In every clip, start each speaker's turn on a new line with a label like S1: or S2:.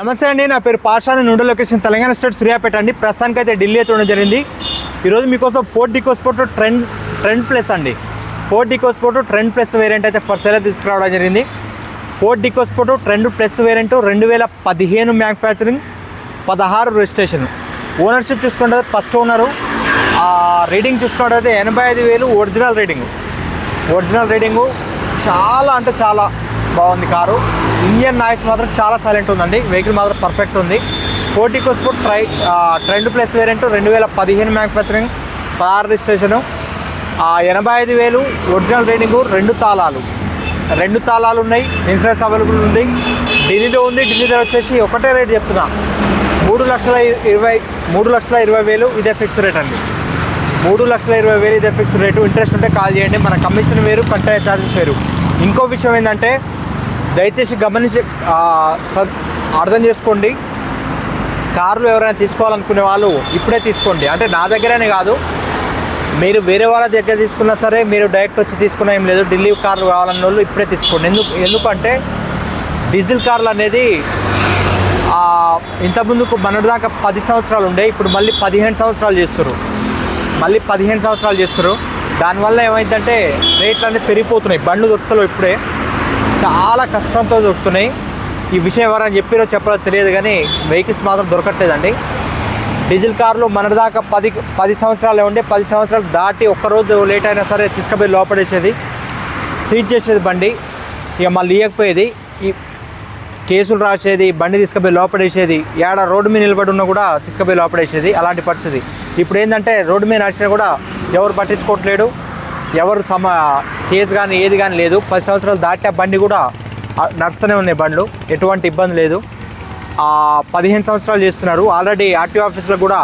S1: నమస్తే అండి నా పేరు పాషాని నుండి లొకేషన్ తెలంగాణ స్టేట్ సూర్యాపేట అండి. ప్రస్తుతానికి అయితే ఢిల్లీ అయితే ఉండడం జరిగింది. ఈరోజు మీకోసం Ford EcoSport trend trend plus అండి. Ford EcoSport trend plus variant అయితే ఫస్ట్ సేల్ తీసుకురావడం జరిగింది. ఫోర్ట్ డికోస్పోర్ట్ ట్రెండ్ ప్లస్ వేరియంట్ రెండు వేల పదిహేను మ్యానుఫ్యాక్చరింగ్ పదహారు రిజిస్ట్రేషన్ ఓనర్షిప్ చూసుకుంటే ఫస్ట్ ఓనరు రీడింగ్ చూసుకున్నట్టయితే ఎనభై ఐదు వేలు ఒరిజినల్ రీడింగ్ ఒరిజినల్ రీడింగు చాలా అంటే చాలా బాగుంది కారు. ఇండియన్ నాయిస్ మాత్రం చాలా సైలెంట్ ఉందండి. వెహికల్ మాత్రం పర్ఫెక్ట్ ఉంది. ఫోర్టీ కోస్పోర్ట్ ట్రై ట్రెండ్ ప్లస్ వేరియంట్ రెండు వేల పదిహేను మ్యానుఫ్యాక్చరింగ్ పదహారు రిజిస్ట్రేషను ఎనభై ఐదు వేలు ఒరిజినల్ రీడింగు రెండు తాళాలు. రెండు తాళాలు ఉన్నాయి. ఇన్సూరెన్స్ అవైలబుల్ ఉంది. ఢిల్లీలో ఉంది. ఢిల్లీ ధర వచ్చేసి ఒకటే రేట్ చెప్తున్నా. మూడు లక్షల ఇరవై మూడు లక్షల ఇరవై వేలు ఇదే ఫిక్స్ రేట్ అండి. మూడు లక్షల ఇరవై వేలు ఇదే ఫిక్స్ రేటు ఇంట్రెస్ట్ ఉంటే కాల్ చేయండి. మన కమిషన్ వేరు కట్టే ఛార్జెస్ వేరు. ఇంకో విషయం ఏంటంటే దయచేసి గమనించి స- అర్థం చేసుకోండి. కార్లు ఎవరైనా తీసుకోవాలనుకునే వాళ్ళు ఇప్పుడే తీసుకోండి. అంటే నా దగ్గరనే కాదు. మీరు వేరే వాళ్ళ దగ్గర తీసుకున్నా సరే మీరు డైరెక్ట్ వచ్చి తీసుకున్నా ఏం లేదు. ఢిల్లీ కార్లు కావాలన్న వాళ్ళు ఇప్పుడే తీసుకోండి. ఎందుకు ఎందుకంటే డీజిల్ కార్లు అనేది ఇంతకుముందుకు దాకా పది సంవత్సరాలు ఉండే ఇప్పుడు మళ్ళీ పదిహేను సంవత్సరాలు చేస్తారు మళ్ళీ పదిహేను సంవత్సరాలు చేస్తారు దానివల్ల ఏమైందంటే రేట్లు అనేది పెరిగిపోతున్నాయి. బండ్లు దొరుకుతలో ఇప్పుడే. చాలా కష్టంతో దొరుకుతున్నాయి ఈ విషయం ఎవరైనా చెప్పారో చెప్పాలో తెలియదు కానీ వెహికల్స్ మాత్రం దొరకట్లేదండి. డీజిల్ కార్లు మన దాకా పది పది సంవత్సరాలే ఉండే పది సంవత్సరాలు దాటి ఒక్కరోజు లేట్ అయినా సరే తీసుకుపోయి లోపడేసేది సీజ్ చేసేది బండి ఇక మళ్ళీ ఇవ్వకపోయేది ఈ కేసులు రాసేది బండి తీసుకుపోయి లోపడేసేది ఏడ రోడ్డు మీద నిలబడి ఉన్నా కూడా తీసుకుపోయి లోపడేసేది అలాంటి పరిస్థితి. ఇప్పుడు ఏంటంటే రోడ్డు మీద నడిచినా కూడా ఎవరు పట్టించుకోవట్లేడు. ఎవరు సమ కేసు కానీ ఏది కానీ లేదు. పది సంవత్సరాలు దాటే బండి కూడా నడుస్తూనే ఉన్నాయి బండ్లు. ఎటువంటి ఇబ్బంది లేదు. పదిహేను సంవత్సరాలు చేస్తున్నారు. ఆల్రెడీ ఆర్టీఓ ఆఫీస్లో కూడా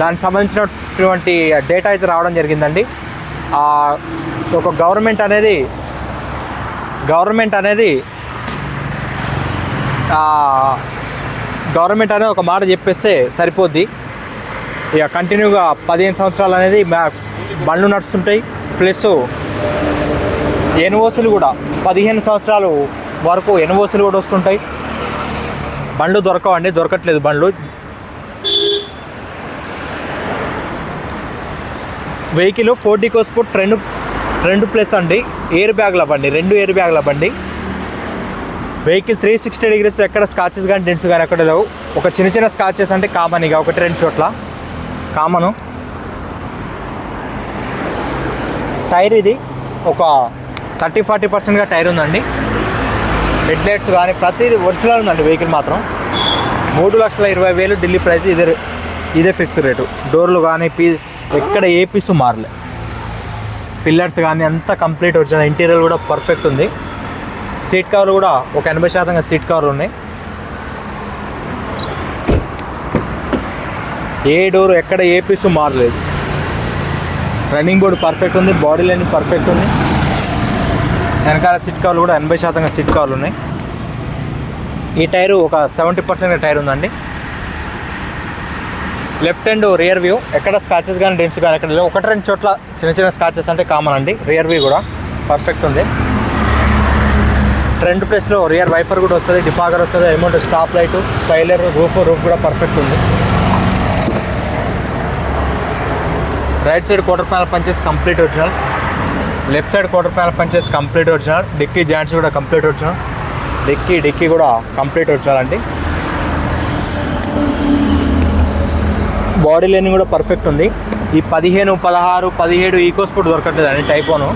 S1: దానికి సంబంధించినటువంటి డేటా అయితే రావడం జరిగిందండి. ఒక గవర్నమెంట్ అనేది గవర్నమెంట్ అనేది గవర్నమెంట్ అనేది ఒక మాట చెప్పేస్తే సరిపోద్ది. ఇక కంటిన్యూగా పదిహేను సంవత్సరాలు అనేది బండ్లు నడుస్తుంటాయి. ప్లస్ ఎన్ఓసులు కూడా పదిహేను సంవత్సరాలు వరకు ఎన్ఓసులు కూడా వస్తుంటాయి. బండ్లు దొరకవండి దొరకట్లేదు బండ్లు. వెహికల్ ఫోర్టీ కోస్పోర్ట్ రెండు రెండు ప్లస్ అండి. ఎయిర్ బ్యాగ్ల బండి రెండు ఎయిర్ బ్యాగ్ల బండి వెహికల్ త్రీ సిక్స్టీ డిగ్రీస్ ఎక్కడ స్కాచెస్ కానీ డెన్స్ కానీ ఎక్కడ లేవు. ఒక చిన్న చిన్న స్కాచెస్ అంటే కామన్ ఇక ఒకటి రెండు చోట్ల. కామను. టైర్ ఇది ఒక థర్టీ ఫార్టీ పర్సెంట్గా టైర్ ఉందండి. హెడ్ లైట్స్ కానీ ప్రతిదీ ఒరిజినల్ ఉందండి వెహికల్ మాత్రం. మూడు లక్షల ఇరవై వేలు ఢిల్లీ ప్రైస్ ఇదే ఇదే ఫిక్స్ రేటు. డోర్లు కానీ పీ ఎక్కడ ఏ పీసు మారలే. పిల్లర్స్ కానీ అంతా కంప్లీట్ ఒరిజినల్. ఇంటీరియర్ కూడా పర్ఫెక్ట్ ఉంది. సీట్ కవర్లు కూడా ఒక ఎనభై శాతంగా సీట్ కవర్లు ఉన్నాయి. ఏ డోర్ ఎక్కడ ఏ పీసు మారలేదు. రన్నింగ్ బోర్డు పర్ఫెక్ట్ ఉంది బాడీ లైన్ పర్ఫెక్ట్ ఉంది. వెనకాల సీట్ కవర్లు కూడా ఎనభై శాతంగా సీట్ కవర్లు ఉన్నాయి. ఈ టైరు ఒక సెవెంటీ పర్సెంట్ టైర్ ఉందండి. లెఫ్ట్ హ్యాండ్ రియర్ వ్యూ ఎక్కడ స్కాచెస్ కానీ డెన్స్ కానీ ఎక్కడ లేవు. ఒకటి రెండు చోట్ల చిన్న చిన్న స్కాచెస్ అంటే కామన్ అండి. రియర్ వ్యూ కూడా పర్ఫెక్ట్ ఉంది. ట్రెండ్ ప్లేస్లో రియర్ వైఫర్ కూడా వస్తుంది డిఫాగర్ వస్తుంది amount stop light spoiler roof roof కూడా పర్ఫెక్ట్ ఉంది. Right side quarter panel పంచేసి complete original left side quarter panel పంచేసి complete original dicky joints కూడా కంప్లీట్ ఒరిజినల్ డిక్కీ డిక్కీ కూడా కంప్లీట్ ఒరిజినల్ అండి. Body lining కూడా perfect ఉంది. ఈ పదిహేను పదహారు పదిహేడు ఈకో స్పోర్ట్ దొరకట్లేదు అండి టైపోను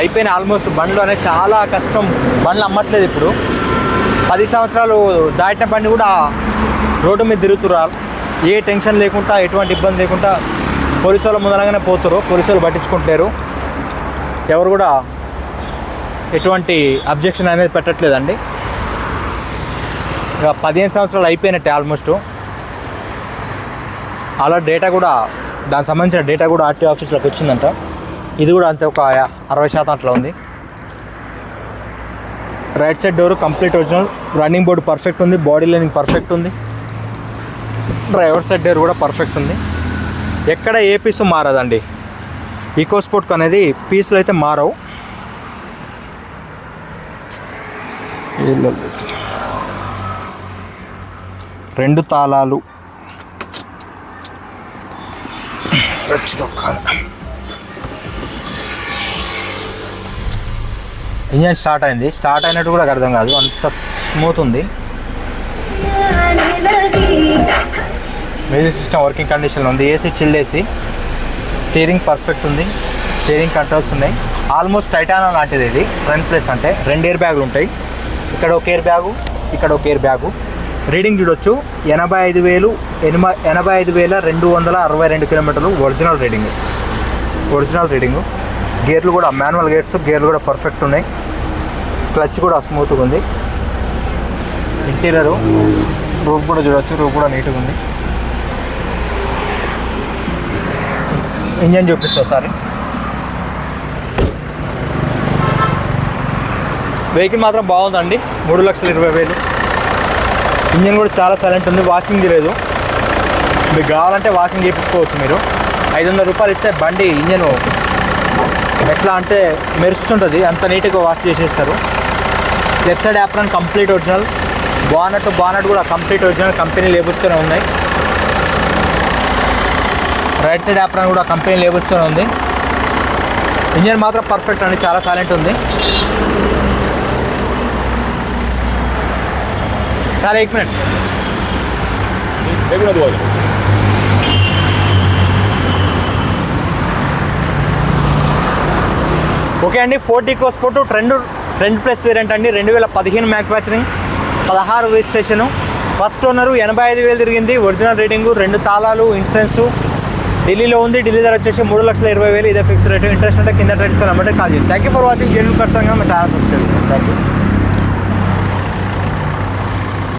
S1: అయిపోయిన ఆల్మోస్ట్ బండ్లు అనేది చాలా కష్టం. బండ్లు అమ్మట్లేదు ఇప్పుడు. పది సంవత్సరాలు దాటిన బండి కూడా రోడ్డు మీద తిరుగుతున్నారు. ఏ టెన్షన్ లేకుండా ఎటువంటి ఇబ్బంది లేకుండా పోలీసు వాళ్ళ ముందరగానే పోతారు పోలీసు వాళ్ళు పట్టించుకుంటారు ఎవరు కూడా ఎటువంటి అబ్జెక్షన్ అనేది పెట్టట్లేదండి. ఇక పదిహేను సంవత్సరాలు అయిపోయినట్టే ఆల్మోస్ట్. అలా డేటా కూడా దానికి సంబంధించిన డేటా కూడా ఆర్టీ ఆఫీస్లోకి వచ్చిందంట. ఇది కూడా అంతే ఒక అరవై శాతం అట్లా ఉంది. Right side door complete original running board perfect ఉంది బాడీ లైనింగ్ పర్ఫెక్ట్ ఉంది. డ్రైవర్ సైడ్ డోర్ కూడా పర్ఫెక్ట్ ఉంది. ఎక్కడ ఏ పీసు మారదండి? ఈకో స్పోర్ట్ అనేది పీసులు అయితే మారవు. రెండు తాళాలు. ఇంజన్ స్టార్ట్ అయింది. స్టార్ట్ అయినట్టు కూడా అర్థం కాదు. అంత స్మూత్ ఉంది. మ్యూజిక్ సిస్టమ్ వర్కింగ్ కండిషన్లో ఉంది. AC chill AC steering perfect ఉంది. స్టీరింగ్ కంట్రోల్స్ ఉన్నాయి. ఆల్మోస్ట్ టైటానా లాంటిది ఇది. ఫ్రంట్ ప్లేస్ అంటే రెండు ఎయిర్ బ్యాగులు ఉంటాయి. ఇక్కడ ఒక ఎయిర్ బ్యాగు ఇక్కడ ఒక ఎయిర్ బ్యాగు రీడింగ్ చూడొచ్చు. ఎనభై ఐదు వేలు ఎనభై ఎనభై ఐదు వేల రెండు వందల అరవై రెండు కిలోమీటర్లు ఒరిజినల్ రీడింగ్ ఒరిజినల్ రీడింగు గేర్లు కూడా మాన్యువల్ గేర్స్ గేర్లు కూడా పర్ఫెక్ట్ ఉన్నాయి. క్లచ్ కూడా స్మూత్గా ఉంది. ఇంటీరియర్ రూఫ్ కూడా చూడొచ్చు. రూఫ్ కూడా నీట్గా ఉంది. ఇంజన్ చూపిస్తా సార్ వెహికల్ మాత్రం బాగుందండి. మూడు లక్షల ఇరవై వేలు. ఇంజన్ కూడా చాలా సైలెంట్ ఉంది. వాషింగ్ లేదు. మీకు కావాలంటే వాషింగ్ చేయించుకోవచ్చు మీరు. ఐదు వందల రూపాయలు ఇస్తే బండి ఇంజన్ ఎట్లా అంటే మెరుస్తుంటుంది. అంత నీట్గా వాష్ చేసేస్తారు. Left side apron complete original bonnet bonnet కూడా కంప్లీట్ ఒరిజినల్ కంపెనీ లేబుల్స్తోనే ఉన్నాయి. రైట్ సైడ్ యాప్రాన్ కూడా కంపెనీ లేబుల్స్తోనే ఉంది. ఇంజన్ మాత్రం పర్ఫెక్ట్ అండి చాలా సైలెంట్ ఉంది. సార్ ఎయిట్ మినిట్ ఓకే అండి ఫోర్టీ క్రోస్ పోటు ట్రెండ్ ట్రెండ్ ప్లస్ వేరియంట్ అండి రెండు వేల పదిహేను మ్యానుఫ్యాక్చరింగ్ పదహారు రిజిస్ట్రేషను. ఫస్ట్ ఓనరు ఎనభై ఐదు వేలు తిరిగింది ఒరిజినల్ రీడింగు రెండు తాళాలు ఇన్సూరెన్సు ఢిల్లీలో ఉంది. ఢిల్లీ ధర వచ్చేసి మూడు లక్షల ఇరవై వేలు. ఇదే ఫిక్స్ రేట్ ఇంట్రెస్ట్ అంటే కింద ట్రెండ్స్ అన్నమాట కాల్ చేయండి. Thank you for watching genuine పర్సన్గా మా ఛానల్ సబ్స్క్రైబ్ థ్యాంక్ యూ